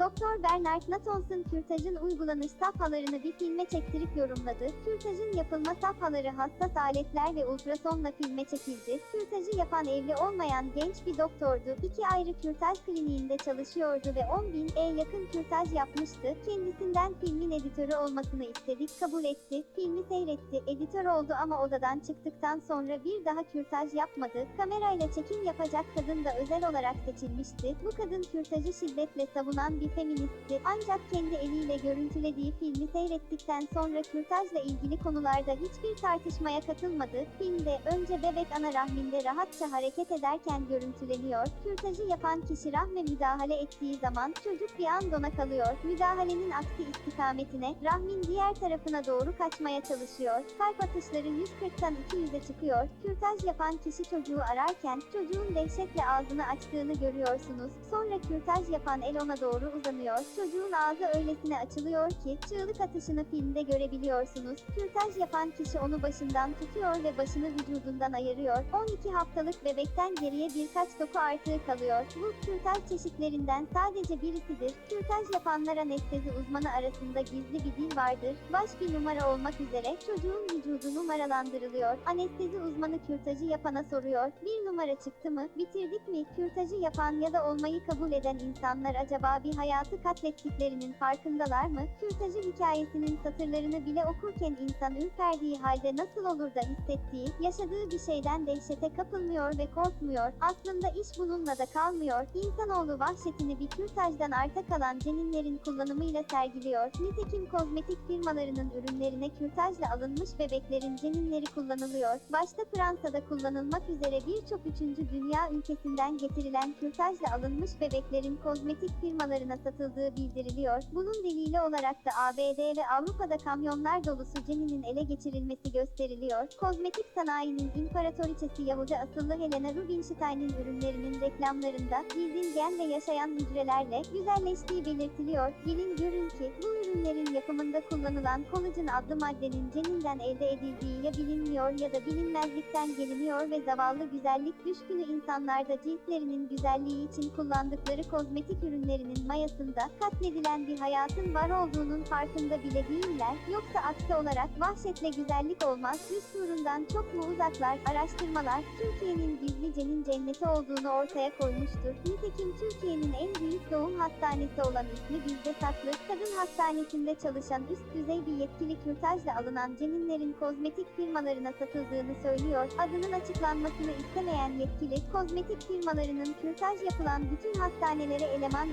Doktor Bernard Natons'un kürtajın uygulanış safhalarını bir filme çektirip yorumladı. Kürtajın yapılma safhaları hassas aletler ve ultrasonla filme çekildi. Kürtajı yapan evli olmayan genç bir doktordu. İki ayrı kürtaj kliniğinde çalışıyordu ve 10 bin E yakın kürtaj yapmıştı. Kendisinden filmin editörü olmasını istedik, kabul etti. Filmi seyretti, editör oldu ama odadan çıktıktan sonra bir daha kürtaj yapmadı. Kamerayla çekim yapacak kadın da özel olarak seçilmişti. Bu kadın kürtajı şiddetle savunan bir feministti. Ancak kendi eliyle görüntülediği filmi seyrettikten sonra kürtajla ilgili konularda hiçbir tartışmaya katılmadı. Filmde önce bebek ana rahminde rahatça hareket ederken görüntüleniyor. Kürtajı yapan kişi rahme müdahale ettiği zaman çocuk bir an dona kalıyor. Müdahalenin aksi istikametine rahmin diğer tarafına doğru kaçmaya çalışıyor. Kalp atışları 140'tan 200'e çıkıyor. Kürtaj yapan kişi çocuğu ararken çocuğun dehşetle ağzını açtığını görüyorsunuz. Sonra kürtaj yapan el ona doğru uzanıyor. Çocuğun ağzı öylesine açılıyor ki çığlık atışını filmde görebiliyorsunuz. Kürtaj yapan kişi onu başından tutuyor ve başını vücudundan ayırıyor. 12 haftalık bebekten geriye birkaç doku artığı kalıyor. Bu kürtaj çeşitlerinden sadece birisidir. Kürtaj yapanlar anestezi uzmanı arasında gizli bir dil vardır. Baş bir numara olmak üzere çocuğun vücudu numaralandırılıyor. Anestezi uzmanı kürtajı yapana soruyor. Bir numara çıktı mı? Bitirdik mi? Kürtajı yapan ya da olmayı kabul eden insanlar acaba bir hayatı katlettiklerinin farkındalar mı? Kürtajı hikayesinin satırlarını bile okurken insan ürperdiği halde nasıl olur da hissettiği, yaşadığı bir şeyden dehşete kapılmıyor ve korkmuyor. Aslında iş bununla da kalmıyor. İnsanoğlu vahşetini bir kürtajdan arta kalan ceninlerin kullanımıyla sergiliyor. Nitekim kozmetik firmalarının ürünlerine kürtajla alınmış bebeklerin ceninleri kullanılıyor. Başta Fransa'da kullanılmak üzere birçok 3. dünya ülkesinden getirilen kürtajla alınmış bebeklerin kozmetik firmalarına satıldığı bildiriliyor. Bunun delili olarak da ABD ve Avrupa'da kamyonlar dolusu ceninin ele geçirilmesi gösteriliyor. Kozmetik sanayinin imparatoriçesi Yahudi asıllı Helena Rubinstein'in ürünlerinin reklamlarında bildiğin ve yaşayan hücrelerle güzelleştiği belirtiliyor. Gelin görün ki bu ürünlerin yapımında kullanılan kolajen adlı maddenin ceninden elde edildiği ya bilinmiyor ya da bilinmezlikten geliniyor ve zavallı güzellik düşkünü insanlarda ciltlerinin güzelliği için kullandıkları kozmetik ürünlerinin mayasında katledilen bir hayatın var olduğunun farkında bile değiller. Yoksa aksi olarak vahşetle güzellik olmaz. Üst uğrundan çok mu uzaklar? Araştırmalar Türkiye'nin gizli cenin cenneti olduğunu ortaya koymuştur. Nitekim Türkiye'nin en büyük doğum hastanesi olan ismi bizde saklı. Kadın hastanesinde çalışan üst düzey bir yetkili kürtajla alınan ceninlerin kozmetik firmalarına satıldığını söylüyor. Adının açıklanmasını istemeyen yetkili, kozmetik firmalarının kürtaj yapılan bütün hastanelere eleman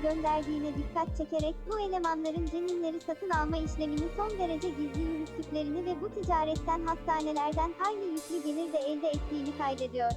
gönderdiğine dikkat çekerek bu elemanların ceninleri satın alma işlemini son derece gizli yürüttüklerini ve bu ticaretten hastanelerden hayli yüklü gelir de elde ettiğini kaydediyor.